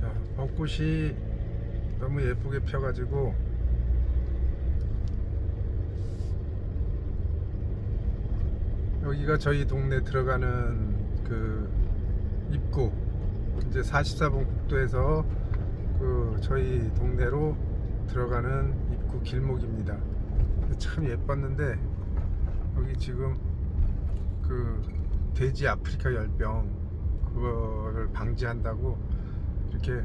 자, 벚꽃이 너무 예쁘게 펴가지고 여기가 저희 동네 들어가는 그 입구 이제 44번 국도에서 그 저희 동네로 들어가는 입구 길목입니다. 참 예뻤는데 여기 지금 그 돼지 아프리카 열병 그거를 방지한다고 이렇게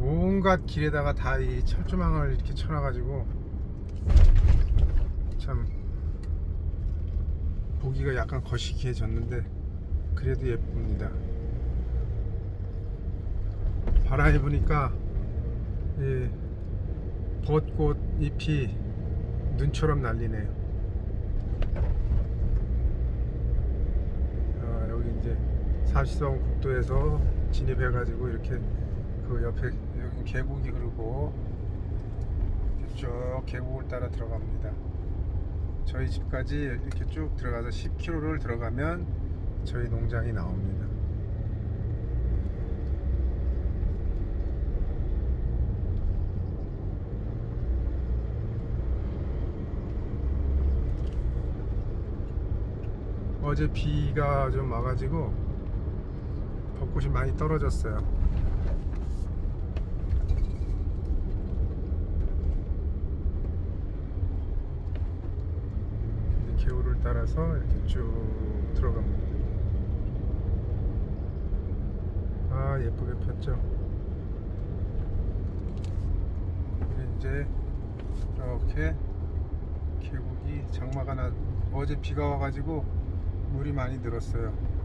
온갖 길에다가 다 이 철조망을 이렇게 쳐놔가지고 참 보기가 약간 거시기해졌는데 그래도 예쁩니다. 바람이 부니까 이 벚꽃 잎이 눈처럼 날리네요. 아, 여기 이제 40선 국도에서 진입해 가지고 이렇게 그 옆에 계곡이 흐르고 쭉 계곡을 따라 들어갑니다. 저희 집까지 이렇게 쭉 들어가서 10km를 들어가면 저희 농장이 나옵니다. 어제 비가 좀 와가지고 벚꽃이 많이 떨어졌어요. 개울을 따라서 이렇게 쭉 들어갑니다. 아 예쁘게 폈죠. 이제 이렇게 계곡이 장마가 나 어제 비가 와가지고 물이 많이 늘었어요.